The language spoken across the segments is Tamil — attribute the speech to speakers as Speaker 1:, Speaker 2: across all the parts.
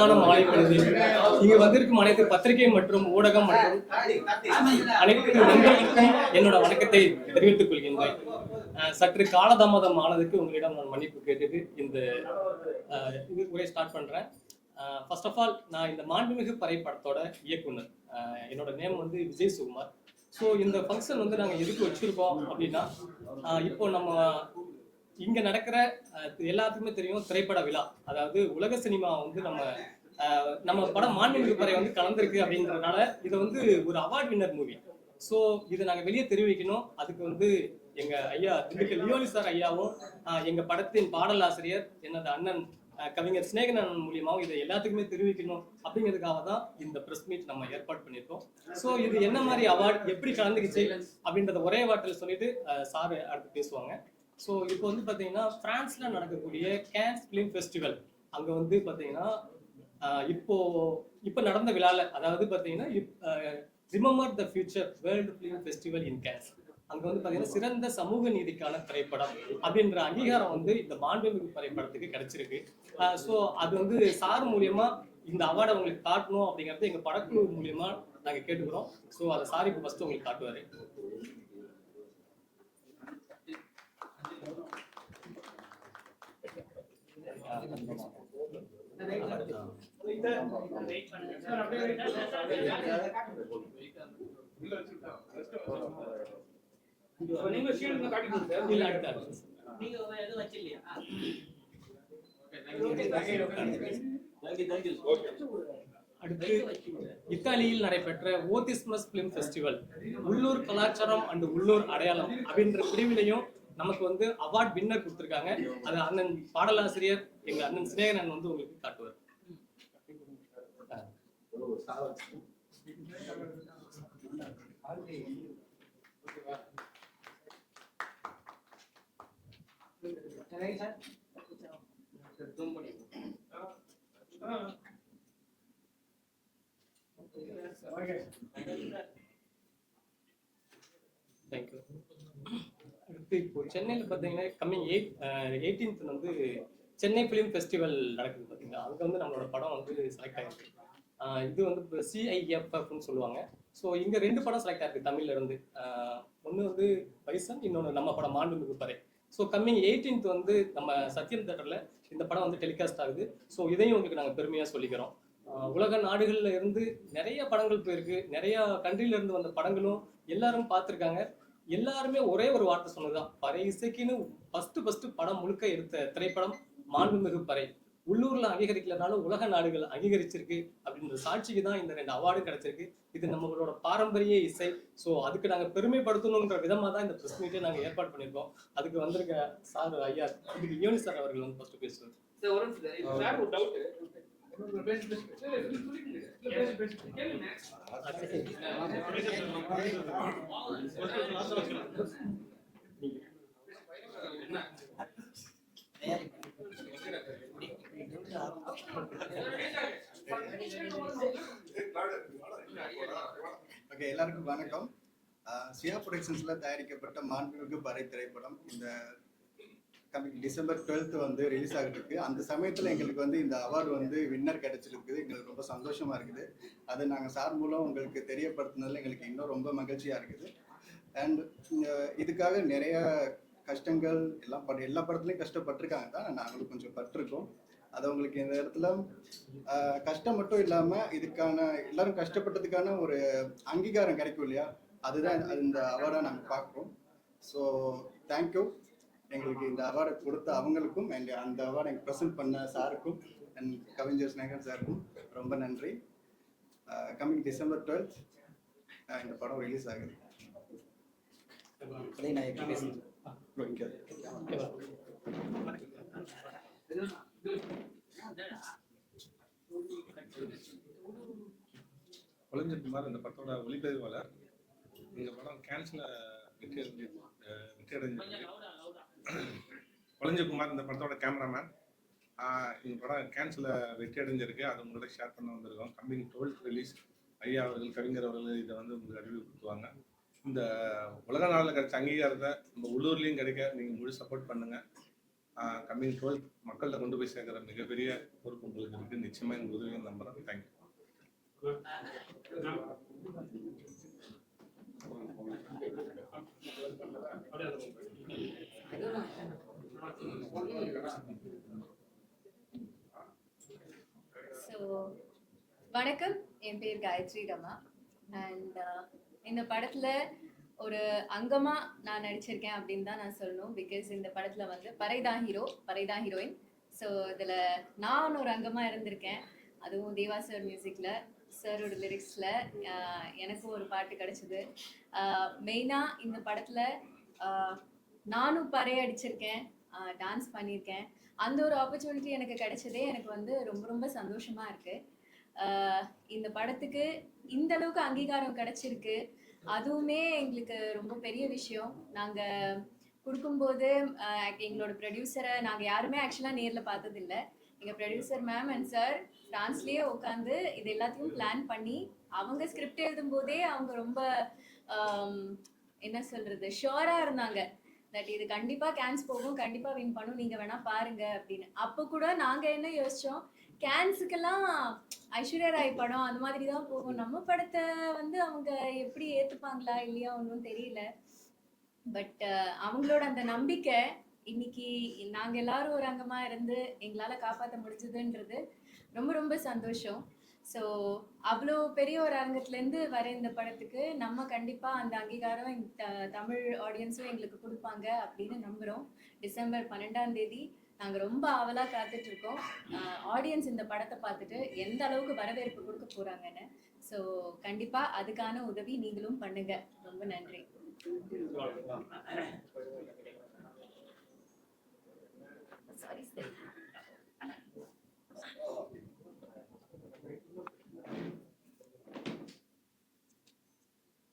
Speaker 1: மாலை பொழுது இங்கு வந்திருக்கும் அனைத்து பத்திரிகை மற்றும் ஊடகம் மற்றும் அனைத்து நண்பர்களுக்கும் என்னோட வணக்கத்தை தெரிவித்துக் கொள்கின்றேன். சற்று காலதாமதம் ஆனதுக்கு உங்களிடம் நான் மன்னிப்பு கேட்டுட்டு இந்த இது உரை ஸ்டார்ட் பண்றேன். ஃபர்ஸ்ட் ஆஃப் ஆல் நான் இந்த மாண்புமிகு பறை படத்தோட இயக்குனர் என்னோட நேம் வந்து விஜய் சுகுமார். ஸோ இந்த ஃபங்க்ஷன் வந்து நாங்கள் எதுக்கு வச்சிருக்கோம் அப்படின்னா இப்போ நம்ம இங்க நடக்கிற எல்லாத்துக்குமே தெரியும் திரைப்பட விழா. அதாவது உலக சினிமா வந்து நம்ம நம்ம படம் மாண்புமிகு பறை வந்து கலந்துருக்கு அப்படின்றதுனால இது வந்து ஒரு அவார்ட் வின்னர் மூவி ஸோ இதை நாங்கள் வெளியே தெரிவிக்கணும். அதுக்கு வந்து எங்க ஐயா திண்டுக்கல் லியோலி சார் ஐயாவும் எங்க படத்தின் பாடல் ஆசிரியர் எனது அண்ணன் கவிஞர் சிநேகன் அண்ணன் மூலியமாவும் இதை எல்லாத்துக்குமே தெரிவிக்கணும் அப்படிங்கிறதுக்காக தான் இந்த ப்ரெஸ் மீட் நம்ம ஏற்பாடு பண்ணியிருக்கோம். ஸோ இது என்ன மாதிரி அவார்ட் எப்படி கலந்துக்கிச்சு அப்படின்றத ஒரே வார்த்தையில் சொல்லிட்டு சார் அடுத்து பேசுவாங்க. ஸோ இப்போ வந்து பார்த்தீங்கன்னா ஃப்ரான்ஸில் நடக்கக்கூடிய கேன்ஸ் ஃபிலிம் ஃபெஸ்டிவல் அங்கே வந்து பார்த்தீங்கன்னா இப்போ இப்போ நடந்த விழாவில் அதாவது பார்த்தீங்கன்னா remember the future world film festival in Cannes அங்கே வந்து பார்த்தீங்கன்னா சிறந்த சமூக நீதிக்கான திரைப்படம் அப்படின்ற அங்கீகாரம் வந்து இந்த மாண்புமிகு திரைப்படத்துக்கு கிடைச்சிருக்கு. ஸோ அது வந்து சார் மூலியமா இந்த அவார்டை உங்களுக்கு காட்டணும் அப்படிங்கிறது எங்கள் படக்குழு மூலியமா நாங்கள் கேட்டுக்கிறோம். ஸோ அதை சார் இப்போ ஃபர்ஸ்ட் உங்களுக்கு காட்டுவார்.
Speaker 2: நீங்க காட்டி கொடுங்க
Speaker 1: இல்ல
Speaker 3: நீங்க எதுவும் வச்சில்லையா
Speaker 1: அடுத்து இத்தாலியில் நடைபெற்ற ஓதிஸ்மஸ் பிலிம் ஃபெஸ்டிவல் உள்ளூர் கலாச்சாரம் அண்ட் உள்ளூர் அடையாளம் அப்படின்ற பிரிவிலையும் நமக்கு வந்து அவார்ட் வின்னர் கொடுத்துருக்காங்க அது அண்ணன் பாடலாசிரியர் எங்க அண்ணன் சிநேகன் வந்து உங்களுக்கு காட்டுவார் Thank you. சென்னையில் பார்த்தீங்கன்னா கம்மிங் எயிட் எயிட்டீன்த் வந்து சென்னை ஃபிலிம் ஃபெஸ்டிவல் நடக்குது பார்த்தீங்கன்னா அங்கே வந்து நம்மளோட படம் வந்து செலக்ட் ஆகிருக்கு இது வந்து சிஐஎஃப்எஃப்னு சொல்லுவாங்க. ஸோ இங்கே ரெண்டு படம் செலக்ட் ஆயிருக்கு தமிழ்ல இருந்து. ஒன்று வந்து பைசன் இன்னொன்று நம்ம படம் மாண்புமிகு பறை. ஸோ கம்மிங் எயிட்டீன்த் வந்து நம்ம சத்யம் தேட்டரில் இந்த படம் வந்து டெலிகாஸ்ட் ஆகுது. ஸோ இதையும் உங்களுக்கு நாங்கள் பெருமையாக சொல்லிக்கிறோம். உலக நாடுகளில் இருந்து நிறைய படங்கள் போயிருக்கு. நிறைய கண்ட்ரில இருந்து வந்த படங்களும் எல்லாரும் பார்த்துருக்காங்க. எல்லாருமே ஒரே ஒரு வார்த்தை சொன்னதுதான் பறை இசைக்குன்னு ஃபர்ஸ்ட் ஃபர்ஸ்ட் படம் முழுக்க எடுத்த திரைப்படம் மாண்புமிகு பறை. உள்ளூர்ல அங்கீகரிக்கலனாலும் உலக நாடுகள் அங்கீகரிச்சிருக்கு அப்படின்ற சாட்சிக்கு தான் இந்த ரெண்டு அவார்டும் கிடைச்சிருக்கு. இது நம்மளோட பாரம்பரிய இசை. ஸோ அதுக்கு நாங்க பெருமைப்படுத்தணுன்ற விதமா தான் இந்த பிரஸ் மீட்டை நாங்க ஏற்பாடு பண்ணியிருக்கோம். அதுக்கு வந்திருக்க சார் ஐயா இதுக்கு யோனி சார் அவர்கள் வந்து ஃபர்ஸ்ட் பேசுவார்.
Speaker 2: சார் ஒரு நிமிஷம் சார். இது சார் ஒரு டவுட் பேசி பேசி
Speaker 4: ஓகே எல்லாருக்கும் வணக்கம். சியா ப்ரொடக்ஷன்ஸில் தயாரிக்கப்பட்ட மாண்புமிகு பறை திரைப்படம். இந்த கமிங் டிசம்பர் டுவெல்த் வந்து ரிலீஸ் ஆகிட்டு அந்த சமயத்தில் எங்களுக்கு வந்து இந்த அவார்டு வந்து வின்னர் கிடைச்சிருக்குது. எங்களுக்கு ரொம்ப சந்தோஷமா இருக்குது. அதை நாங்கள் சார் மூலம் உங்களுக்கு தெரியப்படுத்தினதுல எங்களுக்கு இன்னும் ரொம்ப மகிழ்ச்சியாக இருக்குது. அண்ட் இதுக்காக நிறைய கஷ்டங்கள் எல்லாம் பட எல்லா படத்துலையும் கஷ்டப்பட்டிருக்காங்க தான். நாங்களும் கொஞ்சம் பட்டிருக்கோம். அது உங்களுக்கு இந்த இடத்துல கஷ்டம் மட்டும் இல்லாம இதுக்கான எல்லாரும் கஷ்டப்பட்டதுக்கான ஒரு அங்கீகாரம் கிடைக்கும் இல்லையா? அதுதான் இந்த அவார்டா நாங்கள் பார்க்குறோம். ஸோ தேங்க்யூ எங்களுக்கு இந்த அவார்டை கொடுத்த அவங்களுக்கும் அண்ட் அந்த அவார்டை எனக்கு ப்ரெசென்ட் பண்ண சாருக்கும் அண்ட் கவிஞர் ஸ்நேகன் சாருக்கும் ரொம்ப நன்றி. கம்மிங் டிசம்பர் டுவெல்த் இந்த படம் ரிலீஸ் ஆகுது.
Speaker 5: ஒளிஞ்சகுமார் இந்த படத்தோட ஒளிப்பதிவாளர். இந்த படம் கேன்சல வெற்றி அடைஞ்சு வெற்றி அடைஞ்சு ஒளிஞ்சகுமார் இந்த படத்தோட கேமராமேன் இந்த படம் கேன்சல வெற்றி அடைஞ்சிருக்கு. அது உங்களோட ஷேர் பண்ண வந்திருக்கோம். கம்மிங் டுவெல்த் ரிலீஸ் ஐயா அவர்கள் கவிஞர் அவர்கள் இதை வந்து உங்களுக்கு அறிவிப்படுத்துவாங்க இந்த உலக நாளில் கிடைச்ச அங்கீகாரத்தை நம்ம உள்ளூர்லேயும் கிடைக்க நீங்கள் முழு சப்போர்ட் பண்ணுங்கள் கம்மிங் டுவெல்த் மக்கள்கிட்ட கொண்டு போய் சேர்க்குற மிகப்பெரிய பொறுப்பு உங்களுக்கு இருக்குது நிச்சயமாக எங்கள் உதவியும் நம்புகிறேன் தேங்க்யூ
Speaker 3: ஸோ வணக்கம். என் பேர் காயத்ரி ரமா. அண்ட் uh, இந்த படத்தில் ஒரு அங்கமாக நான் நடிச்சிருக்கேன் அப்படின்னு தான் நான் சொல்லணும். பிகாஸ் இந்த படத்தில் வந்து பறைதான் ஹீரோ பறைதான் ஹீரோயின். ஸோ இதில் நான் ஒரு அங்கமாக இருந்திருக்கேன். அதுவும் தேவா சார் மியூசிக்கில் சாரோட லிரிக்ஸில் எனக்கும் ஒரு பாட்டு கிடச்சிது. மெயினாக uh, இந்த படத்தில் uh, நானும் பறை அடிச்சிருக்கேன். டான்ஸ் பண்ணியிருக்கேன். அந்த ஒரு ஆப்பர்ச்சுனிட்டி எனக்கு கிடைச்சதே எனக்கு வந்து ரொம்ப ரொம்ப சந்தோஷமா இருக்கு. இந்த படத்துக்கு இந்த அளவுக்கு அங்கீகாரம் கிடைச்சிருக்கு. அதுவுமே எங்களுக்கு ரொம்ப பெரிய விஷயம். நாங்கள் கொடுக்கும்போது எங்களோட ப்ரொடியூசரை நாங்கள் யாருமே ஆக்சுவலாக நேரில் பார்த்ததில்ல. எங்கள் ப்ரொடியூசர் மேம் அண்ட் சார் ஃப்ரான்ஸ்லேயே உட்காந்து இது எல்லாத்தையும் பிளான் பண்ணி அவங்க ஸ்கிரிப்ட் எழுதும் போதே அவங்க ரொம்ப என்ன சொல்கிறது ஷோராக இருந்தாங்க. தட் இது கண்டிப்பா கேன்ஸ் போகும் கண்டிப்பா வின் பண்ணும். நீங்க வேணா பாருங்க அப்படின்னு. அப்போ கூட நாங்க என்ன யோசிச்சோம்? கேன்ஸுக்கெல்லாம் ஐஸ்வர்யா ராய் படம் அந்த மாதிரி தான் போகும். நம்ம படத்தை வந்து அவங்க எப்படி ஏத்துப்பாங்களா இல்லையா ஒன்றும் தெரியல. பட் அவங்களோட அந்த நம்பிக்கை இன்னைக்கு நாங்க எல்லாரும் ஒரு அங்கமா இருந்து எங்களால காப்பாற்ற முடிஞ்சதுன்றது ரொம்ப ரொம்ப சந்தோஷம். ஸோ அவ்வளோ பெரிய ஒரு அரங்கத்துலேருந்து வர இந்த படத்துக்கு நம்ம கண்டிப்பாக அந்த அங்கீகாரம் த- தமிழ் ஆடியன்ஸும் எங்களுக்கு கொடுப்பாங்க அப்படின்னு நம்புகிறோம் டிசம்பர் பன்னெண்டாம் தேதி நாங்கள் ரொம்ப ஆவலாக காத்துட்டு இருக்கோம் ஆடியன்ஸ் இந்த படத்தை பார்த்துட்டு எந்த அளவுக்கு வரவேற்பு கொடுக்க போகிறாங்கன்னு ஸோ கண்டிப்பாக அதுக்கான உதவி நீங்களும் பண்ணுங்க. ரொம்ப நன்றி. சாரி சார்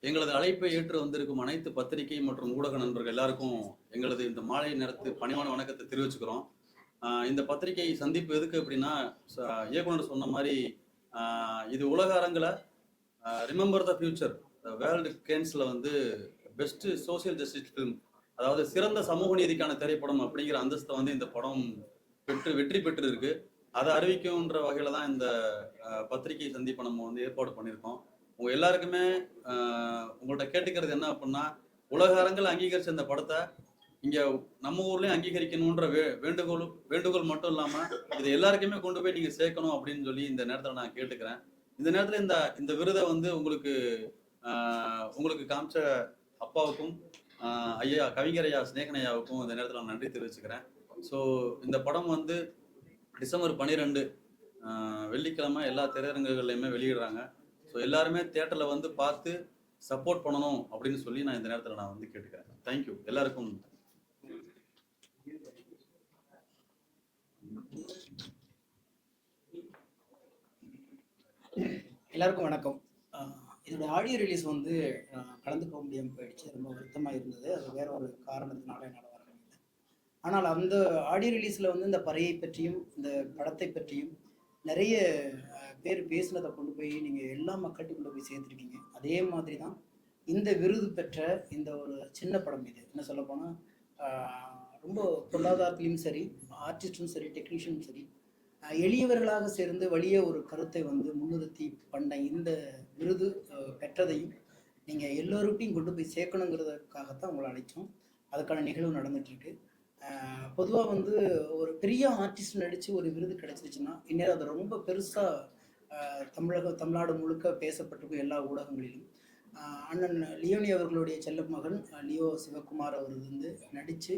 Speaker 6: எங்களது அழைப்பை ஏற்று வந்திருக்கும் அனைத்து பத்திரிகை மற்றும் ஊடக நண்பர்கள் எல்லாருக்கும் எங்களது இந்த மாலை நேரத்து பணிவான வணக்கத்தை தெரிவிச்சுக்கிறோம். இந்த பத்திரிகை சந்திப்பு எதுக்கு அப்படின்னா இயக்குனர் சொன்ன மாதிரி இது உலக அரங்கில் ரிமெம்பர் த ஃபியூச்சர் வேர்ல்டு கேன்ஸில் வந்து பெஸ்ட் சோசியல் ஜஸ்டிஸ் ஃபிலிம் அதாவது சிறந்த சமூக நீதிக்கான திரைப்படம் அப்படிங்கிற அந்தஸ்தை வந்து இந்த படம் பெற்று வெற்றி பெற்று இருக்கு அதை அறிவிக்கும்ன்ற வகையில் தான் இந்த பத்திரிகை சந்திப்பை நம்ம வந்து ஏற்பாடு பண்ணியிருக்கோம். உங்க எல்லாருக்குமே உங்கள்கிட்ட உங்கள்ட்ட கேட்டுக்கிறது என்ன அப்படின்னா உலக அரங்கில் அங்கீகரிச்ச இந்த படத்தை இங்க நம்ம ஊர்லயும் அங்கீகரிக்கணுன்ற வே வேண்டுகோள் வேண்டுகோள் மட்டும் இல்லாம இது எல்லாருக்குமே கொண்டு போய் நீங்க சேர்க்கணும் அப்படின்னு சொல்லி இந்த நேரத்துல நான் கேட்டுக்கிறேன். இந்த நேரத்துல இந்த இந்த விருதை வந்து உங்களுக்கு உங்களுக்கு காமிச்ச அப்பாவுக்கும் ஐயா கவிஞர் ஐயா சிநேகன் ஐயாவுக்கும் இந்த நேரத்தில் நான் நன்றி தெரிவிச்சுக்கிறேன். ஸோ இந்த படம் வந்து டிசம்பர் பன்னிரெண்டு வெள்ளிக்கிழமை எல்லா திரையரங்குகள்லையுமே வெளியிடுறாங்க. ஸோ எல்லாருமே தேட்டரில் வந்து பார்த்து சப்போர்ட் பண்ணணும் அப்படின்னு சொல்லி நான் இந்த நேரத்தில் நான் வந்து கேட்டுக்கிறேன். தேங்க்யூ எல்லாருக்கும்
Speaker 7: எல்லாருக்கும் வணக்கம். இதோட ஆடியோ ரிலீஸ் வந்து கலந்து கலந்துக்க முடியாமல் போயிடுச்சு. ரொம்ப வருத்தமாக இருந்தது. அது வேற ஒரு காரணத்தினால என்னால் வர முடியல. ஆனால் அந்த ஆடியோ ரிலீஸில் வந்து இந்த பறையை பற்றியும் இந்த படத்தை பற்றியும் நிறைய பேர் பேசுனதை கொண்டு போய் நீங்கள் எல்லா மக்கள்கிட்ட கொண்டு போய் சேர்த்துருக்கீங்க. அதே மாதிரி தான் இந்த விருது பெற்ற இந்த ஒரு சின்ன படம் இது. என்ன சொல்ல போனால் ரொம்ப பொருளாதாரத்திலையும் சரி ஆர்டிஸ்டும் சரி டெக்னீஷியனும் சரி எளியவர்களாக சேர்ந்து வலிய ஒரு கருத்தை வந்து முன்னிறுத்தி பண்ண இந்த விருது பெற்றதையும் நீங்கள் எல்லோருக்கையும் கொண்டு போய் சேர்க்கணுங்கிறதுக்காகத்தான் உங்களை அழைச்சோம். அதுக்கான நிகழ்வு நடந்துட்டு இருக்கு பொதுவாக வந்து ஒரு பெரிய ஆர்டிஸ்ட் நடித்து ஒரு விருது கிடைச்சிருச்சுன்னா இந்நேரம் அது ரொம்ப பெருசாக தமிழக தமிழ்நாடு முழுக்க பேசப்பட்டிருக்கும் எல்லா ஊடகங்களிலும். அண்ணன் லியோனி அவர்களுடைய செல்ல மகன் லியோ சிவகுமார் அவர் வந்து நடித்து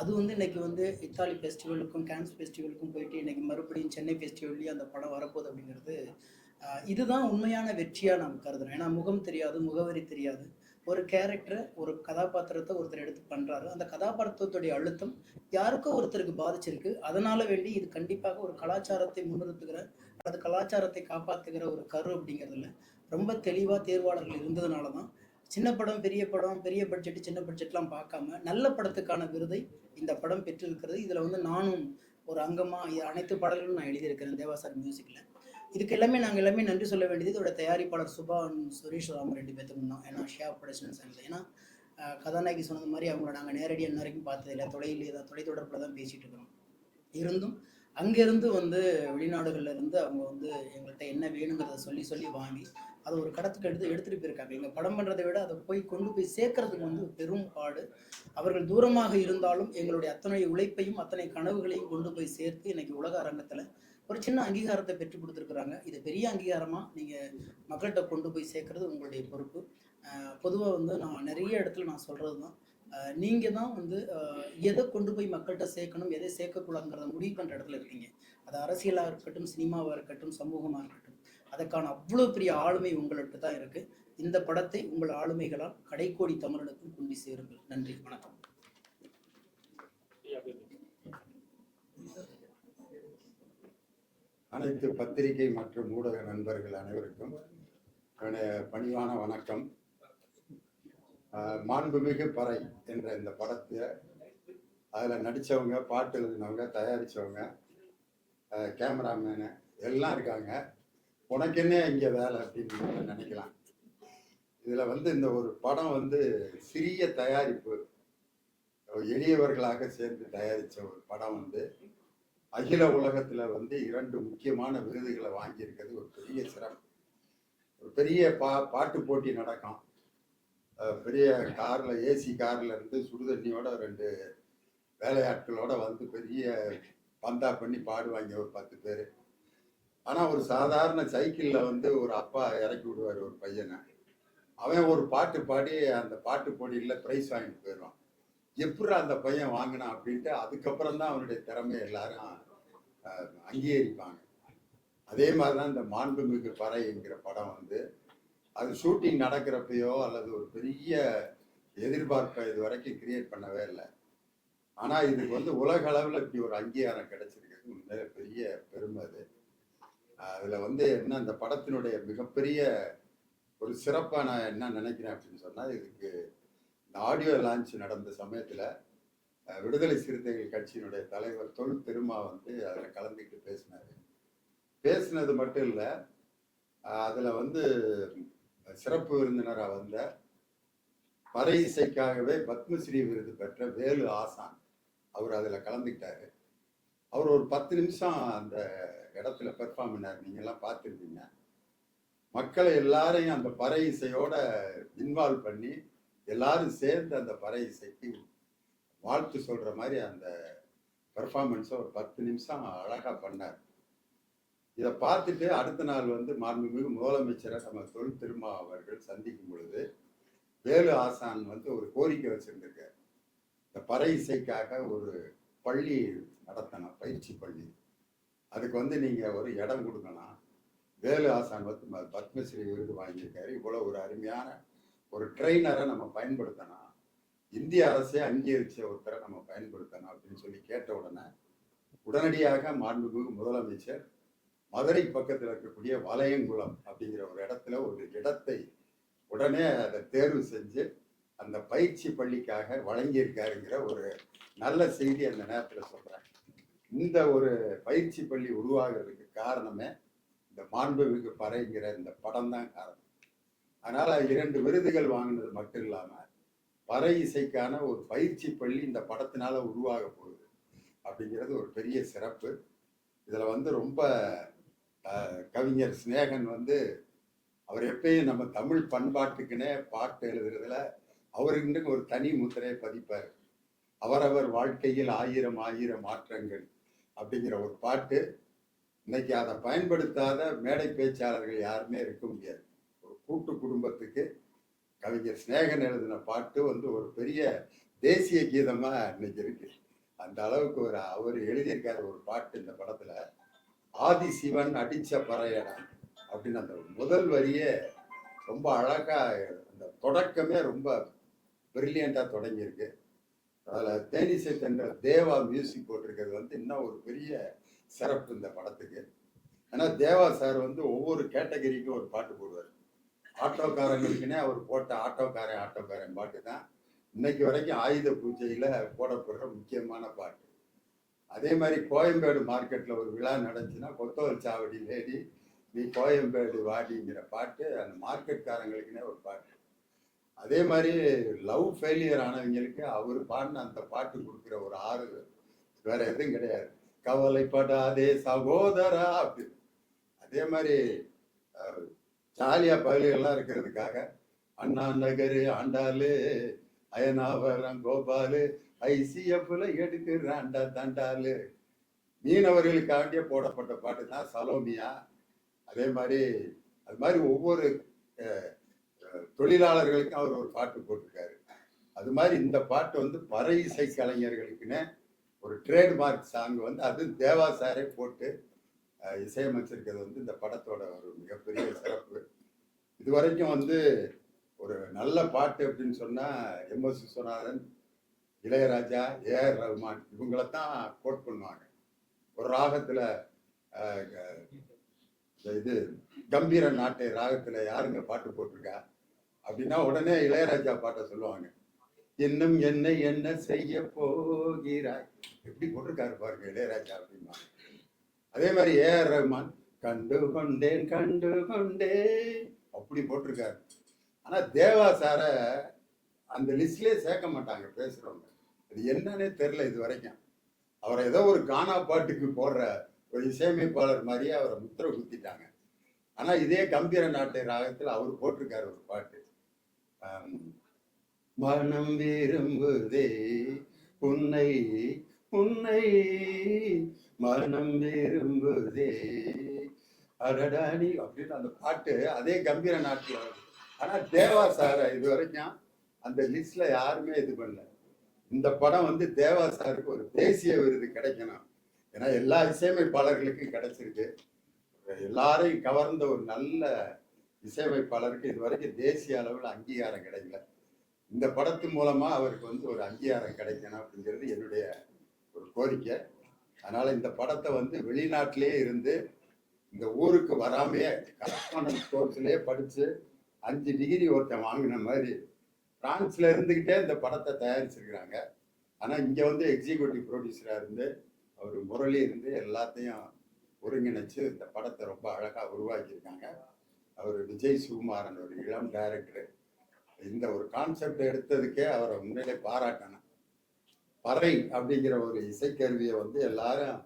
Speaker 7: அது வந்து இன்னைக்கு வந்து இத்தாலி ஃபெஸ்டிவலுக்கும் கேன்ஸ் ஃபெஸ்டிவலுக்கும் போயிட்டு இன்னைக்கு மறுபடியும் சென்னை ஃபெஸ்டிவல்லையும் அந்த படம் வரப்போகுது அப்படிங்கிறது இதுதான் உண்மையான வெற்றியாக நாம் கருதுறோம். ஏன்னா முகம் தெரியாது முகவரி தெரியாது. ஒரு கேரக்டரை ஒரு கதாபாத்திரத்தை ஒருத்தர் எடுத்து பண்ணுறாரு அந்த கதாபாத்திரத்துடைய அழுத்தம் யாருக்கோ ஒருத்தருக்கு பாதிச்சிருக்கு. அதனால வேண்டி இது கண்டிப்பாக ஒரு கலாச்சாரத்தை முன்னிறுத்துகிற அல்லது கலாச்சாரத்தை காப்பாற்றுகிற ஒரு கரு அப்படிங்கிறதுல ரொம்ப தெளிவாக தேர்வாளர்கள் இருந்ததுனால தான் சின்ன படம் பெரிய படம் பெரிய பட்ஜெட் சின்ன பட்ஜெட்லாம் பார்க்காம நல்ல படத்துக்கான விருதை இந்த படம் பெற்றிருக்கிறது. இதில் வந்து நானும் ஒரு அங்கமாக அனைத்து பாடல்களும் நான் எழுதியிருக்கிறேன் தேவாசார் மியூசிக்கில் இதுக்கு எல்லாமே நாங்கள் எல்லாமே நன்றி சொல்ல வேண்டியது இதோட தயாரிப்பாளர் சுபா சுரேஷ் ராம் ரெண்டு பேர்த்துக்கு தான். ஏன்னா ஷியா ப்ரொடக்ஷன்ஸ் ஏன்னா கதாநாயகி சொன்னது மாதிரி அவங்கள நாங்கள் நேரடியாக இன்ன வரைக்கும் பார்த்ததில்ல தொலையில் தான் தொலைத்தொடர்பில் தான் பேசிகிட்டு இருக்கிறோம். இருந்தும் அங்கேருந்து வந்து வெளிநாடுகளில் இருந்து அவங்க வந்து எங்கள்கிட்ட என்ன வேணுங்கிறத சொல்லி சொல்லி வாங்கி அதை ஒரு கடத்துக்கு எடுத்து எடுத்துகிட்டு போயிருக்காங்க. எங்கள் படம் பண்ணுறதை விட அதை போய் கொண்டு போய் சேர்க்கறதுக்கு வந்து பெரும் பாடு. அவர்கள் தூரமாக இருந்தாலும் எங்களுடைய அத்தனை உழைப்பையும் அத்தனை கனவுகளையும் கொண்டு போய் சேர்த்து இன்னைக்கு உலக அரங்கத்தில் ஒரு சின்ன அங்கீகாரத்தை பெற்று கொடுத்துருக்குறாங்க. இது பெரிய அங்கீகாரமாக நீங்கள் மக்கள்கிட்ட கொண்டு போய் சேர்க்குறது உங்களுடைய பொறுப்பு. பொதுவாக வந்து நான் நிறைய இடத்துல நான் சொல்கிறது தான் நீங்கள் தான் வந்து எதை கொண்டு போய் மக்கள்கிட்ட சேர்க்கணும் எதை சேர்க்கக்கூடாதுங்கிறத முடிவு பண்ணுற இடத்துல இருக்கீங்க. அது அரசியலாக இருக்கட்டும் சினிமாவாக இருக்கட்டும் சமூகமாக இருக்கட்டும் அதற்கான அவ்வளோ பெரிய ஆளுமை உங்கள்கிட்ட தான் இருக்குது இந்த படத்தை உங்கள் ஆளுமைகளால் கடைக்கோடி தமிழனுக்கும் கொண்டு சேருங்கள். நன்றி வணக்கம்.
Speaker 8: அனைத்து பத்திரிகை மற்றும் ஊடக நண்பர்கள் அனைவருக்கும் பணிவான வணக்கம். மாண்புமிகு பறை என்ற இந்த படத்தை அதில் நடித்தவங்க பாட்டு எழுதினவங்க தயாரித்தவங்க கேமராமேனு எல்லாம் இருக்காங்க. உனக்கு என்ன இங்கே வேலை அப்படின்னு நினைக்கலாம். இதில் வந்து இந்த ஒரு படம் வந்து சிறிய தயாரிப்பு எளியவர்களாக சேர்ந்து தயாரித்த ஒரு படம் வந்து அகில உலகத்துல வந்து இரண்டு முக்கியமான விருதுகளை வாங்கியிருக்கிறது ஒரு பெரிய சிறப்பு. ஒரு பெரிய பா பாட்டு போட்டி நடக்கும். பெரிய கார்ல ஏசி கார்ல இருந்து சுடுதண்ணியோட ரெண்டு வேலையாட்களோட வந்து பெரிய பந்தா பண்ணி பாடுவாங்க ஒரு பத்து பேர். ஆனால் ஒரு சாதாரண சைக்கிளில் வந்து ஒரு அப்பா இறக்கி விடுவார் ஒரு பையனை. அவன் ஒரு பாட்டு பாடி அந்த பாட்டு போட்டியில் ப்ரைஸ் வாங்கிட்டு போயிடுவான். எப்படி அந்த பையன் வாங்கினான் அப்படின்ட்டு அதுக்கப்புறம் தான் அவனுடைய திறமை எல்லாரும் அங்கீகரிப்பாங்க. அதே மாதிரி தான் இந்த மாண்புமிகு பறை என்கிற படம் வந்து அது ஷூட்டிங் நடக்கிறப்பையோ அல்லது ஒரு பெரிய எதிர்பார்ப்பை இது வரைக்கும் கிரியேட் பண்ணவே இல்லை. ஆனால் இதுக்கு வந்து உலக அளவில் இப்படி ஒரு அங்கீகாரம் கிடைச்சிருக்கிறது உண்மையில பெரிய பெருமை அது. அதில் வந்து என்ன இந்த படத்தினுடைய மிகப்பெரிய ஒரு சிறப்பாக நான் என்ன நினைக்கிறேன் அப்படின்னு சொன்னால் இதுக்கு இந்த ஆடியோ லான்ச் நடந்த சமயத்தில் விடுதலை சிறுத்தைகள் கட்சியினுடைய தலைவர் தொல் திருமா வந்து அதில் கலந்துக்கிட்டு பேசினார். பேசினது மட்டும் இல்லை அதில் வந்து சிறப்பு விருந்தினராக வந்த பறை இசைக்காகவே பத்மஸ்ரீ விருது பெற்ற வேலு ஆசான் அவர் அதில் கலந்துக்கிட்டாரு. அவர் ஒரு பத்து நிமிஷம் அந்த இடத்துல பெர்ஃபார்ம் பண்ணார். நீங்கள்லாம் பார்த்துருந்தீங்க மக்களை எல்லாரையும் அந்த பறை இசையோட இன்வால்வ் பண்ணி எல்லாரும் சேர்ந்து அந்த பறை இசைக்கு வாழ்த்து சொல்கிற மாதிரி அந்த பெர்ஃபார்மன்ஸை ஒரு பத்து நிமிஷம் அழகாக பண்ணார். இதை பார்த்துட்டு அடுத்த நாள் வந்து மாண்புமிகு முதலமைச்சரை நம்ம தொழில் திருமா அவர்கள் சந்திக்கும் பொழுது வேலு ஆசான் வந்து ஒரு கோரிக்கை வச்சுருந்துருக்கார். இந்த பறை இசைக்காக ஒரு பள்ளி நடத்தணும் பயிற்சி பள்ளி. அதுக்கு வந்து நீங்கள் ஒரு இடம் கொடுக்கணும் வேலு ஆசான் வந்து பத்மஸ்ரீ விருது வாங்கியிருக்காரு. இவ்வளோ ஒரு அருமையான ஒரு ட்ரெயினரை நம்ம பயன்படுத்தணும். இந்திய அரசே அங்கீகரிச்ச ஒருத்தரை நம்ம பயன்படுத்தணும் அப்படின்னு சொல்லி கேட்ட உடனே உடனடியாக மாண்புமிகு முதலமைச்சர் மதுரை பக்கத்தில் இருக்கக்கூடிய வலையங்குளம் அப்படிங்கிற ஒரு இடத்துல ஒரு இடத்தை உடனே அதை தேர்வு செஞ்சு அந்த பயிற்சி பள்ளிக்காக வழங்கியிருக்காருங்கிற ஒரு நல்ல செய்தி அந்த நேரத்தில் சொல்கிறேன் இந்த ஒரு பயிற்சி பள்ளி உருவாகிறதுக்கு காரணமே இந்த மாண்புமிகு பறைங்கிற இந்த படம் தான் காரணம். அதனால் இரண்டு விருதுகள் வாங்கினது மட்டும் இல்லாமல் பறை இசைக்கான ஒரு பயிற்சி பள்ளி இந்த படத்தினால் உருவாக போகுது அப்படிங்கிறது ஒரு பெரிய சிறப்பு. இதில் வந்து ரொம்ப கவிஞர் சிநேகன் வந்து அவர் எப்பயும் நம்ம தமிழ் பண்பாட்டுக்குன்னே பாட்டு எழுதுறதுல அவருக்குன்னு ஒரு தனி முத்திரையை பதிப்பார். அவரவர் வாழ்க்கையில் ஆயிரம் ஆயிரம் மாற்றங்கள் அப்படிங்கிற ஒரு பாட்டு. இன்னைக்கு அதை பயன்படுத்தாத மேடை பேச்சாளர்கள் யாருமே இருக்க முடியாது. கூட்டு குடும்பத்துக்கு கவிஞர் சிநேகன் எழுதின பாட்டு வந்து ஒரு பெரிய தேசிய கீதமாக இன்னைக்கு இருக்கு. அந்த அளவுக்கு ஒரு அவர் எழுதியிருக்காரு ஒரு பாட்டு இந்த படத்தில். ஆதி சிவன் அடிச்ச பறையடா அப்படின்னு அந்த முதல் வரியே ரொம்ப அழகாக அந்த தொடக்கமே ரொம்ப பிரில்லியண்டாக தொடங்கியிருக்கு. அதில் தேனிசை தென்ற தேவா மியூசிக் போட்டிருக்கிறது வந்து இன்னும் ஒரு பெரிய சிறப்பு இந்த படத்துக்கு. ஏன்னா தேவா சார் வந்து ஒவ்வொரு கேட்டகரிக்கும் ஒரு பாட்டு போடுவார். ஆட்டோக்காரங்களுக்குன்னே அவர் போட்ட ஆட்டோக்காரன் ஆட்டோக்காரன் பாட்டு தான். இன்னைக்கு வரைக்கும் ஆயுத பூஜையில் போடப்படுற முக்கியமான பாட்டு. அதே மாதிரி கோயம்பேடு மார்க்கெட்டில் ஒரு விழா நடந்துச்சுன்னா கொத்தவல் சாவடி லேடி நீ கோயம்பேடு வாடிங்கிற பாட்டு அந்த மார்க்கெட்காரங்களுக்குன்னே ஒரு பாட்டு. அதே மாதிரி லவ் ஃபெயிலியர் ஆனவங்களுக்கு அவர் பாடின அந்த பாட்டு கொடுக்குற ஒரு ஆறு வேற எதுவும் கிடையாது. கவலைப்படாதே சகோதரா அப்படி. அதே மாதிரி ஜாலியா பகுதிகள்லாம் இருக்கிறதுக்காக. அண்ணா நகரு ஆண்டாளு அயனாவரம் கோபாலு ஐசிஎஃப்ல எடுக்கிறாண்டா தண்டாலு மீனவர்களுக்காண்டியே போடப்பட்ட பாட்டு தான் சலோமியா. அதே மாதிரி அது மாதிரி ஒவ்வொரு தொழிலாளர்களுக்கும் அவர் ஒரு பாட்டு போட்டிருக்காரு. அது மாதிரி இந்த பாட்டு வந்து பறை இசை கலைஞர்களுக்குன்னு ஒரு ட்ரேட்மார்க் சாங் வந்து அது தேவா சாரே போட்டு இசையமைச்சிருக்கிறது வந்து இந்த படத்தோட ஒரு மிகப்பெரிய சிறப்பு. இது வரைக்கும் வந்து ஒரு நல்ல பாட்டு அப்படின்னு சொன்னால் M S Viswanathan Ilaiyaraaja A R Rahman இவங்களை தான் கோட் பண்ணுவாங்க. ஒரு ராகத்தில் இந்த இது கம்பீர நாட்டை ராகத்தில் யாருங்க பாட்டு போட்டிருக்கா? அப்படின்னா உடனே இளையராஜா பாட்டை சொல்லுவாங்க. இன்னும் என்ன என்ன செய்ய போகிறாய்? எப்படி போட்டிருக்காரு பாருங்க இளையராஜா அப்படின்னா. அதே மாதிரி ஏஆர் ரஹ்மான் கண்டு கொண்டேன் கண்டு கொண்டேன் அப்படி போட்டிருக்காரு. ஆனால் தேவா சாரை அந்த லிஸ்ட்லேயே சேர்க்க மாட்டாங்க பேசுகிறவங்க அது என்னன்னே தெரில இது வரைக்கும். அவரை ஏதோ ஒரு கானா பாட்டுக்கு போடுற ஒரு இசையமைப்பாளர் மாதிரியே அவரை முத்திர குத்திட்டாங்க ஆனால் இதே கம்பீர நாட்டை ராகத்தில் அவர் போட்டிருக்காரு ஒரு பாட்டு. மனம் விரும்புதே உன்னை உன்னை மனம் விரும்புதே அடடாடி அப்படின்னு அந்த பாட்டு அதே கம்பீர நாட்டில் ஆனா தேவா சார் இது வரைக்கும் அந்த லிஸ்ட்ல யாருமே இது பண்ணல. இந்த படம் வந்து தேவா சாருக்கு ஒரு தேசிய விருது கிடைக்கணும். ஏன்னா எல்லா இசையமைப்பாளர்களுக்கும் கிடைச்சிருக்கு. எல்லாரையும் கவர்ந்த ஒரு நல்ல இசையமைப்பாளருக்கு இது வரைக்கும் தேசிய அளவில் அங்கீகாரம் கிடைக்கல. இந்த படத்து மூலமா அவருக்கு வந்து ஒரு அங்கீகாரம் கிடைக்கணும் அப்படிங்கிறது என்னுடைய ஒரு கோரிக்கை. அதனால இந்த படத்தை வந்து வெளிநாட்டிலேயே இருந்து இந்த ஊருக்கு வராமையே கரஸ்பாண்டன்ஸ் கோர்ஸ்லயே படிச்சு அஞ்சு டிகிரி ஒருத்தன் வாங்கின மாதிரி பிரான்ஸ்ல இருந்துகிட்டே இந்த படத்தை தயாரிச்சிருக்கிறாங்க. ஆனா இங்க வந்து எக்ஸிக்யூட்டிவ் ப்ரொடியூசரா இருந்து அவர் முரளி இருந்து எல்லாத்தையும் ஒருங்கிணைச்சு இந்த படத்தை ரொம்ப அழகா உருவாக்கியிருக்காங்க. அவர் விஜய் சுகுமாரன் ஒரு இளம் டைரக்டர் இந்த ஒரு கான்செப்ட் எடுத்ததுக்கே அவரை முன்னிலே பாராட்டணும். பறை அப்படிங்கிற ஒரு இசைக்கருவியை வந்து எல்லாரும்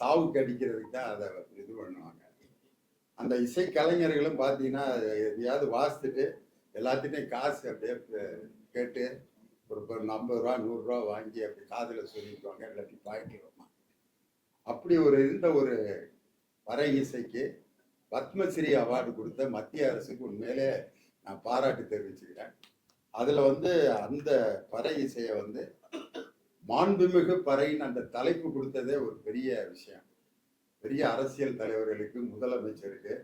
Speaker 8: சாவுக்கு அடிக்கிறதுக்கு தான் அதை இது பண்ணுவாங்க. அந்த இசை கலைஞர்களும் பார்த்தீங்கன்னா எதையாவது வாசித்துட்டு எல்லாத்துட்டையும் காசு அப்படியே கேட்டு ஒரு ஐம்பது ரூபா நூறுரூவா வாங்கி அப்படி காதில் சொல்லிக்குவாங்க இல்லாட்டி பாய்க்கிடுவோமா அப்படி ஒரு இருந்த ஒரு பறை இசைக்கு பத்மஸ்ரீ அவார்டு கொடுத்த மத்திய அரசுக்கு உண்மையிலே நான் பாராட்டு தெரிவிச்சுக்கிறேன். அதில் வந்து அந்த பறை இசையை வந்து மாண்புமிகு பறையின் அந்த தலைப்பு கொடுத்ததே ஒரு பெரிய விஷயம். பெரிய அரசியல் தலைவர்களுக்கு முதலமைச்சருக்கு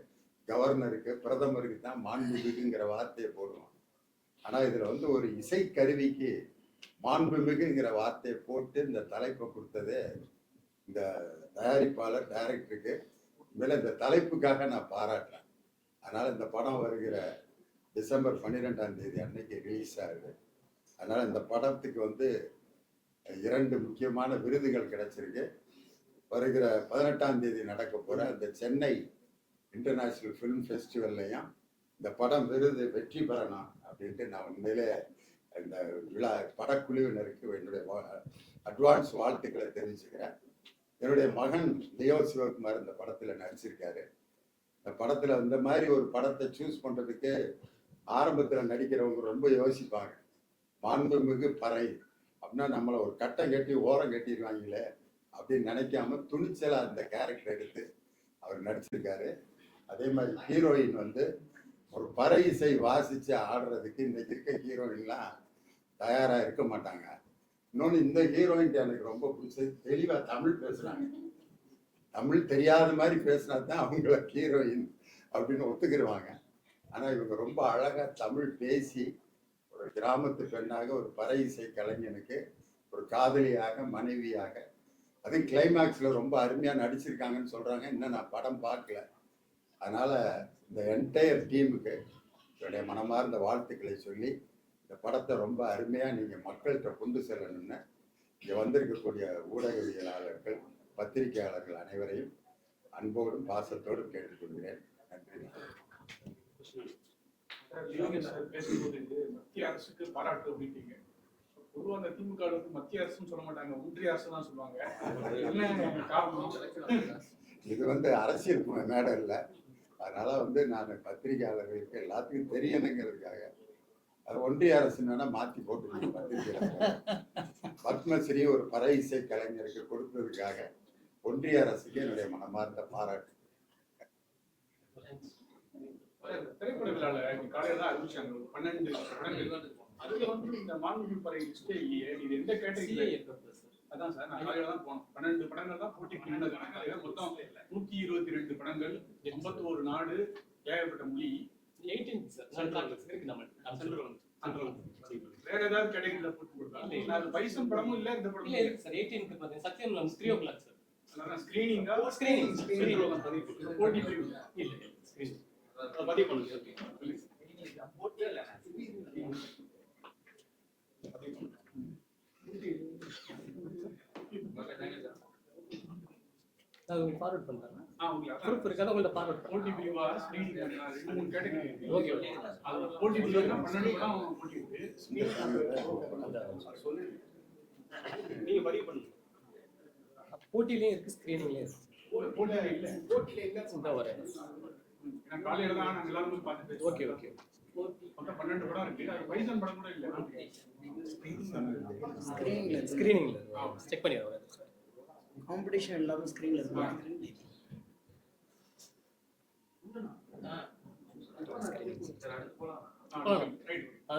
Speaker 8: கவர்னருக்கு பிரதமருக்கு தான் மாண்புமிகுங்கிற வார்த்தையை போடுவோம் ஆனால் இதில் வந்து ஒரு இசை கருவிக்கு மாண்புமிகுங்கிற வார்த்தையை போட்டு இந்த தலைப்பை கொடுத்ததே இந்த தயாரிப்பாளர் டைரக்டருக்கு. மேலே இந்த தலைப்புக்காக நான் பாராட்டுறேன். அதனால் இந்த படம் வருகிற டிசம்பர் பன்னிரெண்டாம் தேதி அன்னைக்கு ரிலீஸ் ஆகுது. அதனால் இந்த படத்துக்கு வந்து இரண்டு முக்கியமான விருதுகள் கிடைச்சிருக்கு. வருகிற பதினெட்டாம் தேதி நடக்க போகிற அந்த சென்னை இன்டர்நேஷ்னல் ஃபிலிம் ஃபெஸ்டிவல்லையும் இந்த படம் விருது வெற்றி பெறணும் அப்படின்ட்டு நான் உண்மையிலே இந்த விழா படக்குழுவினருக்கு என்னுடைய அட்வான்ஸ் வாழ்த்துக்களை தெரிவிச்சுக்கிறேன். என்னுடைய மகன் லியோ சிவகுமார் இந்த படத்தில் நடிச்சிருக்காரு. இந்த படத்தில் இந்த மாதிரி ஒரு படத்தை சூஸ் பண்ணுறதுக்கு ஆரம்பத்தில் நடிக்கிறவங்க ரொம்ப யோசிப்பாங்க. மாண்புமிகு பறை அப்படின்னா நம்மளை ஒரு கட்டம் கட்டி ஓரம் கட்டிடுவாங்களே அப்படின்னு நினைக்காம துணிச்சலாக அந்த கேரக்டர் எடுத்து அவர் நடிச்சிருக்காரு. அதே மாதிரி ஹீரோயின் வந்து ஒரு பற இசை வாசித்து ஆடுறதுக்கு இன்னைக்கு இருக்க ஹீரோயின்லாம் தயாராக இருக்க மாட்டாங்க. இன்னொன்று இந்த ஹீரோயின் எனக்கு ரொம்ப பிடிச்சது. தெளிவாக தமிழ் பேசுகிறாங்க தமிழ் தெரியாத மாதிரி பேசினா தான் அவங்கள ஹீரோயின் அப்படின்னு ஒத்துக்கிடுவாங்க ஆனால் இவங்க ரொம்ப அழகாக தமிழ் பேசி ஒரு கிராமத்து பெண்ணாக ஒரு பறை இசை கலைஞனுக்கு ஒரு காதலியாக மனைவியாக. அதுவும் கிளைமேக்ஸில் ரொம்ப அருமையாக நடிச்சிருக்காங்கன்னு சொல்கிறாங்க இன்னும் நான் படம் பார்க்கல. அதனால் இந்த என்டையர் டீமுக்கு என்னுடைய மனமார்ந்த வாழ்த்துக்களை சொல்லி இந்த படத்தை ரொம்ப அருமையாக நீங்கள் மக்கள்கிட்ட கொண்டு செல்லணும்னு இங்கே வந்திருக்கக்கூடிய ஊடகவியலாளர்கள் பத்திரிகையாளர்கள் அனைவரையும் அன்போடும் பாசத்தோடும் கேட்டுக்கொள்கிறேன். நன்றி.
Speaker 2: பேசும்போது மத்திய அரசுக்கு பாராட்டு அப்படின்ட்டீங்க. பொதுவா அந்த திமுக மத்திய அரசுன்னு சொல்ல மாட்டாங்க ஒன்றிய அரசு தான் சொல்லுவாங்க. என்ன காரணம்?
Speaker 8: இது வந்து அரசியல் ம- மேடை இல்லை. அதனால வந்து நான் பத்திரிகையாளர்களுக்கு எல்லாத்துக்கும் தெரியணுங்கிறதுக்காக. அது ஒன்றிய அரசுனா மாற்றி போட்டு பத்திரிகையாளர். பத்மஸ்ரீ ஒரு பறை இசை கலைஞருக்கு கொடுத்ததுக்காக ஒன்றிய அரசுக்கு என்னுடைய மனமார்ந்த பாராட்டு.
Speaker 2: திரைப்பட இன்னைக்கு காலையில தான் அறிவிச்சாங்க. பன்னெண்டு படங்கள். அதுல வந்து இந்த மாண்புமிகு பறை லிஸ்டே இல்லையே இது எந்த கேட்டகரி அதான் சார் நான் காலையில தான் போனோம் பன்னெண்டு படங்கள் தான் நின்னதுனாங்க அதுல மொத்தம் நூத்தி இருபத்தி ரெண்டு படங்கள் எண்பத்தி ஒரு நாடு ஏகப்பட்ட மொழி. வேற ஏதாவது கேட்டகரியில போட்டு கொடுத்தா? இல்ல அது பைசன் படமும் இல்ல இந்த
Speaker 1: இல்ல
Speaker 2: படமும்
Speaker 1: இருக்கு சார் எயிட்டீனுக்கு பார்த்தீங்கன்னா Sathyam three o'clock sir
Speaker 2: ஸ்கிரீனிங்கா போட்டி பிரிவு
Speaker 1: இல்ல இல்ல.
Speaker 2: பதிவு பண்ணுங்க
Speaker 1: உங்களுக்கு ஃபார்வர்ட் ப்ரூஃப்
Speaker 2: அதான்
Speaker 1: இருக்காது உங்கள்ட்ட ஃபார்வர்ட் பண்ணுறேன் ஓகே ஓகே
Speaker 2: அது போட்டி பிரிவுனா பன்னெண்டு படம் போட்டி இருக்கு நீங்க பதிவு பண்ணுங்க
Speaker 1: போட்டிலையும் இருக்கு. ஸ்க்ரீனிங்லேயும் இருக்கு
Speaker 2: போட்டியில இல்ல
Speaker 1: இந்த வரேன்.
Speaker 2: ஏன்னா காலையில தான் நாங்க எல்லாரும் பார்த்துட்டு
Speaker 1: ஓகே ஓகே.
Speaker 2: மொத்தம் பன்னெண்டு படம் இருக்கு. அது பைசன் படம் கூட இல்ல.
Speaker 7: ஸ்க்ரீனில்
Speaker 1: ஸ்க்ரீனிங்ல செக் பண்ணி வரேன்
Speaker 7: காம்படிஷன் எல்லாமே ஸ்க்ரீனில் இருக்கு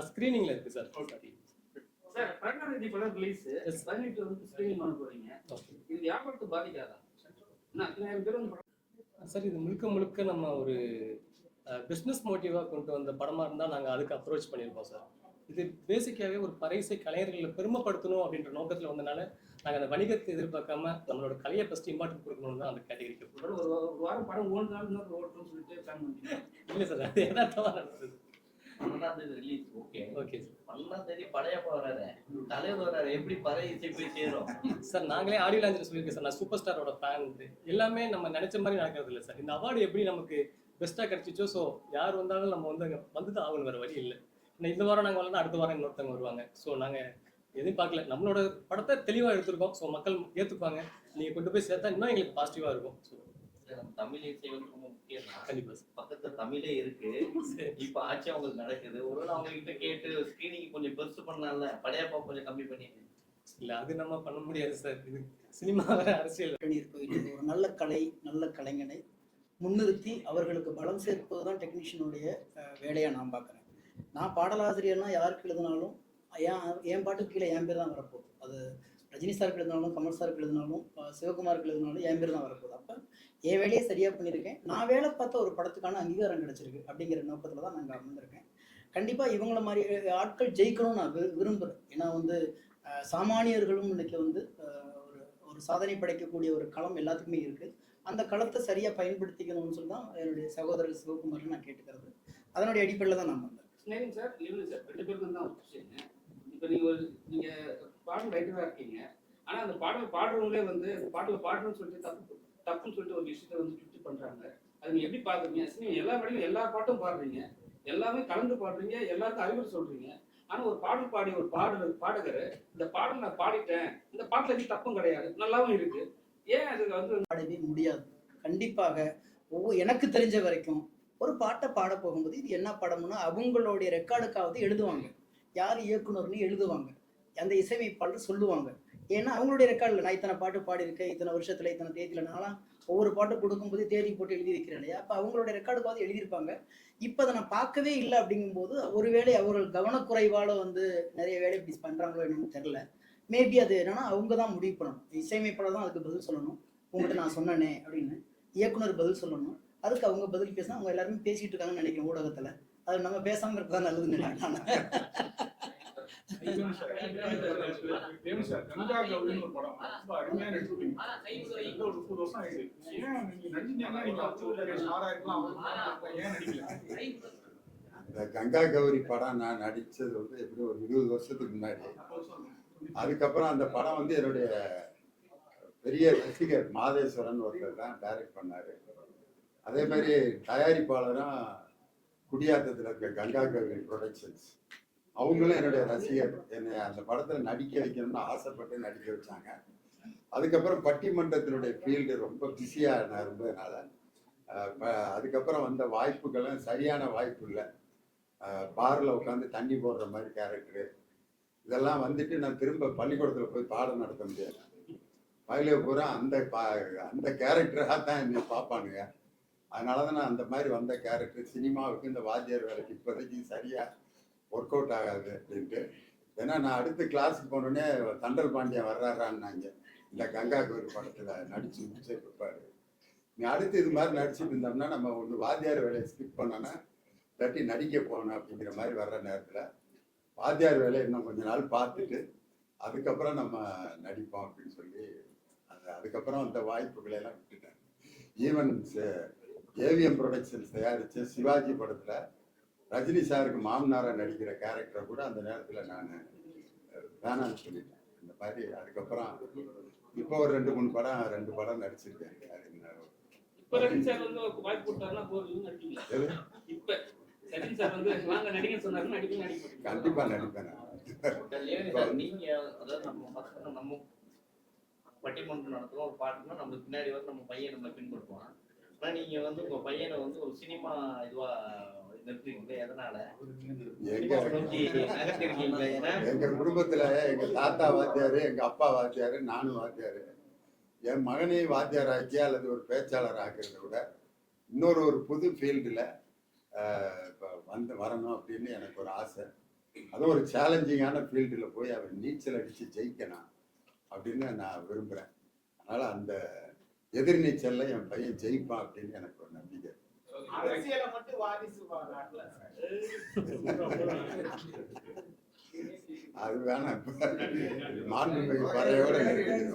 Speaker 1: ஸ்க்ரீனிங்ல இருக்கு சார்
Speaker 9: சார் பன்னெண்டாம் தேதி படம் ரிலீஸ். பதினெட்டு வந்து ஸ்கிரீனிங் பண்ண போறீங்க.
Speaker 1: ஓகே
Speaker 9: இது வியாபாரத்தை பாதிக்காதா? என்ன அத்தனாயிரம் பேர்
Speaker 1: சார் இது முழுக்க முழுக்க நம்ம ஒரு பிஸ்னஸ் மோட்டிவாக கொண்டு வந்த படமாக இருந்தால் நாங்கள் அதுக்கு அப்ரோச் பண்ணியிருக்கோம் சார் இது பேசிக்காகவே ஒரு பறைசை கலைஞர்களை பெருமைப்படுத்தணும் அப்படின்ற நோக்கத்தில் வந்தனால நாங்கள் அந்த வணிகத்தை எதிர்பார்க்காம நம்மளோட கலையை ஃபஸ்ட் இம்பார்ட்டன்ட் கொடுக்கணும்னு தான் அந்த கேட்டகரிக்கு
Speaker 9: ஒரு வாரம் படம் ஓடுனாலும் ஓட்டணும்னு சொல்லிட்டு பிளான்
Speaker 1: இல்லை சார் அது எதார்த்தமாக நடந்தது.
Speaker 10: பன்னெண்டாம் தேதி ரிலீஸ் ஓகே
Speaker 1: ஓகே
Speaker 10: பன்னெண்டாம் தேதி படையப்பா வராரு தலைவர் வராரு எப்படி பறை இசை போய் சேரும்?
Speaker 1: சார் நாங்களே ஆடியோ லான்ச்சில் சொல்லியிருக்கேன் சார் நான் சூப்பர் ஸ்டாரோட ஃபேன் எல்லாமே நம்ம நினைச்ச மாதிரி நடக்கிறது இல்லை சார் இந்த அவார்டு எப்படி நமக்கு பெஸ்ட்டாக கிடைச்சிச்சோ ஸோ யார் வந்தாலும் நம்ம வந்து வந்து தான் ஆகணும். வேறு வழி இல்லை. இந்த வாரம் நாங்கள் வரலாம் அடுத்த வாரம் இன்னொருத்தவங்க வருவாங்க. ஸோ நாங்கள் எதுவும் பார்க்கல. நம்மளோட படத்தை தெளிவாக எடுத்திருக்கோம். ஸோ மக்கள் ஏற்றுப்பாங்க நீங்கள் கொண்டு போய் சேர்த்தா இன்னும் எங்களுக்கு பாசிட்டிவாக இருக்கும். ஸோ
Speaker 10: தமிழ் இசை வந்து ரொம்ப முக்கியம். பக்கத்துல தமிழே இருக்கு. இப்ப ஆட்சி அவங்களுக்கு நடக்குது. ஒருவேளை அவங்க கிட்ட கேட்டு ஸ்கிரீனிங் கொஞ்சம் பெருசு பண்ணலாம்ல? படையப்பா கொஞ்சம் கம்மி பண்ணி.
Speaker 1: இல்லை அது நம்ம பண்ண முடியாது சார். இது சினிமா வேற அரசியல்.
Speaker 7: இருக்கு. ஒரு நல்ல கலை நல்ல கலைஞனை முன்னிறுத்தி அவர்களுக்கு பலம் சேர்ப்பது தான் டெக்னீஷியனுடைய வேலையாக நான் பார்க்குறேன். நான் பாடலாசிரியர்னா யாருக்கு எழுதினாலும் என் என் பாட்டுக்கு கீழே என் பேர் தான் வரப்போகுது. அது ரஜினி சாருக்கு எழுதினாலும் கமல் சாருக்கு எழுதினாலும் சிவகுமாருக்கு எழுதினாலும் என் பேர் தான் வரப்போகுது. அப்போ என் வேலையை சரியாக பண்ணியிருக்கேன். நான் வேலை பார்த்த ஒரு படத்துக்கான அங்கீகாரம் கிடைச்சிருக்கு அப்படிங்கிற நோக்கத்தில் தான் நாங்கள் அமர்ந்திருக்கேன். கண்டிப்பாக இவங்கள மாதிரி ஆட்கள் ஜெயிக்கணும்னு நான் வி- விரும்புகிறேன் ஏன்னா வந்து சாமானியர்களும் இன்னைக்கு வந்து ஒரு ஒரு சாதனை படைக்கக்கூடிய ஒரு களம் எல்லாத்துக்குமே இருக்குது அந்த களத்தை சரியாக பயன்படுத்திக்கணும்னு சொல்லி தான் என்னுடைய சகோதரர் சிவகுமார் நான் கேட்டுக்கிறது. அதனுடைய அடிப்படையில் தான் நான் வந்தேன்.
Speaker 9: ஸ்னேகன் சார் சார் ரெண்டு பேருக்கு தான் இப்போ நீங்கள் ஒரு பாடல் ரைட்டராக இருக்கீங்க. ஆனால் அந்த பாடல் பாடுறவங்களே வந்து அந்த பாட்டில் பாடுறோன்னு சொல்லிட்டு தப்பு தப்புன்னு சொல்லிட்டு ஒரு விஷயத்தை வந்து சுற்றி பண்ணுறாங்க அது நீங்கள் எப்படி பார்க்குறீங்க நீங்கள் எல்லா பாடியும் எல்லா பாட்டும் பாடுறீங்க. எல்லாமே கலந்து பாடுறீங்க. எல்லாருக்கும் அறிவுரை சொல்கிறீங்க ஆனால் ஒரு பாடல் பாடி ஒரு பாடல் பாடகர் இந்த பாடல் நான் பாடிட்டேன். இந்த பாட்டில் எதுவும் தப்பும் கிடையாது. நல்லாவும் இருக்குது ஏன் அதுக்கு வந்து
Speaker 7: பாடவே முடியாது? கண்டிப்பாக ஒவ்வொரு எனக்கு தெரிஞ்ச வரைக்கும் ஒரு பாட்டை பாட போகும்போது இது என்ன படம்னா அவங்களுடைய ரெக்கார்டுக்காவது எழுதுவாங்க. யார் இயக்குனர்னு எழுதுவாங்க. அந்த இசையமைப்பாளர் சொல்லுவாங்க. ஏன்னா அவங்களுடைய ரெக்கார்டில் நான் இத்தனை பாட்டு பாடியிருக்கேன் இத்தனை வருஷத்தில் இத்தனை தேதியில் நான்லாம் ஒவ்வொரு பாட்டு கொடுக்கும்போது தேதி போட்டு எழுதி வைக்கிறேன் இல்லையா? அப்போ அவங்களுடைய ரெக்கார்டுக்காவது எழுதியிருப்பாங்க. இப்போ அதை நான் பார்க்கவே இல்லை அப்படிங்கும்போது ஒருவேளை அவர்கள் கவனக்குறைவால் வந்து நிறைய வேலை இப்படி பண்ணுறாங்களோ என்னன்னு தெரில மேபி அது என்னன்னா அவங்க தான் முடிவு பண்ணணும். இசையமைப்பாளர் தான் அதுக்கு பதில் சொல்லணும். உங்கள்கிட்ட நான் சொன்னேனே அப்படின்னு இயக்குனர் பதில் சொல்லணும். அதுக்கு அவங்க பதில் பேசினா அவங்க எல்லாருமே பேசிட்டு இருக்காங்கன்னு நினைக்கிறேன் ஊடகத்தில். அது நம்ம பேசாமல் இருக்கிறதா நல்லதுன்னு நினைக்கிறேன்
Speaker 2: அந்த கங்கா படம்
Speaker 8: கௌரி படம் நான் நடிச்சது வந்து எப்படி ஒரு இருபது வருஷத்துக்கு முன்னாடி. அதுக்கப்புறம் அந்த படம் வந்து என்னுடைய பெரிய ரசிகர் மாதேஸ்வரன் ஒருத்தர் தான் டைரக்ட் பண்ணாரு. அதே மாதிரி தயாரிப்பாளரும் குடியாத்தத்தில் இருக்க கங்கா கௌரி ப்ரொடக்ஷன்ஸ் அவங்களும் என்னுடைய ரசிகர் என்னை அந்த படத்தில் நடிக்க வைக்கணும்னு ஆசைப்பட்டு நடிக்க வச்சாங்க. அதுக்கப்புறம் பட்டிமன்றத்தினுடைய ஃபீல்டு ரொம்ப பிஸியாக நான் இருந்ததுனால அதுக்கப்புறம் வந்த வாய்ப்புகளும் சரியான வாய்ப்பு இல்லை. பாரில் உட்காந்து தண்ணி போடுற மாதிரி கேரக்டரு இதெல்லாம் வந்துட்டு நான் திரும்ப பள்ளிக்கூடத்தில் போய் பாடம் நடத்த முடியாது. பயில பூரா அந்த பா அந்த கேரக்டராக தான் என்னை பார்ப்பானுங்க அதனால தான் நான் அந்த மாதிரி வந்த கேரக்டர் சினிமாவுக்கு இந்த வாத்தியார் வேலைக்கு இப்போதைக்கு சரியாக ஒர்க் அவுட் ஆகாது அப்படின்ட்டு ஏன்னா நான் அடுத்து கிளாஸுக்கு போனோடனே தண்டல் பாண்டியன் வர்றாரான்னாங்க. இந்த கங்கா கோயில் படத்தில் நடிச்சு முடிச்சு இருப்பாரு நீ அடுத்து இது மாதிரி நடிச்சுட்டு இருந்தோம்னா நம்ம ஒன்று வாத்தியார் வேலையை ஸ்கிப் பண்ணோன்னா தட்டி நடிக்க போகணும் அப்படிங்கிற மாதிரி வர்ற நேரத்தில் வாத்தியார் வேலையை இன்னும் கொஞ்ச நாள் பார்த்துட்டு அதுக்கப்புறம் நம்ம நடிப்போம் அப்படின்னு சொல்லி அது அதுக்கப்புறம் அந்த வாய்ப்புகளை எல்லாம் விட்டுட்டேன். ஈவன் ஏவிஎம் ப்ரொடக்ஷன்ஸ் தயாரித்த சிவாஜி படத்தில் ரஜினி சாருக்கு மாமனாரா நடிக்கிற கேரக்டரை கூட அந்த நேரத்தில் நான் வேணாம்னு சொல்லிட்டேன். இந்த மாதிரி அதுக்கப்புறம் இப்போ ஒரு ரெண்டு மூணு படம் ரெண்டு படம் நடிச்சிருக்கேன்? கண்டிப்பா நடிப்பேன்
Speaker 10: நீங்க அதாவது நம்ம நம்ம பட்டிமன்றம் நடத்துறோம் ஒரு பாட்டுனா நம்ம பின்னாடி வந்து நம்ம பையன் நம்மளை பின்பற்றுவான். ஆனா நீங்க வந்து உங்க பையனை வந்து ஒரு சினிமா இதுவா நிறுத்துறீங்க எதனால?
Speaker 8: எங்க குடும்பத்துல எங்க தாத்தா வாத்தியாரு எங்க அப்பா வாத்தியாரு நானும் வாத்தியாரு. என் மகனையும் வாத்தியார் ஆக்கி அல்லது ஒரு பேச்சாளர் ஆக்கிறத விட இன்னொரு ஒரு புது ஃபீல்டில் வந்து வரணும் அப்படின்னு எனக்கு ஒரு ஆசை. அதுவும் ஒரு சேலஞ்சிங்கான ஃபீல்டில் போய் அவன் நீச்சல் அடித்து ஜெயிக்கணும் அப்படின்னு நான் விரும்புகிறேன் அதனால் அந்த எதிர்நீச்சல்ல என் பையன் ஜெயிப்பான் அப்படின்னு எனக்கு ஒரு நம்பிக்கை.
Speaker 2: அரசியலை மட்டும் வாரிசு
Speaker 8: அது வேணாம். மாண்புமிகு பறையோட
Speaker 7: நன்றி.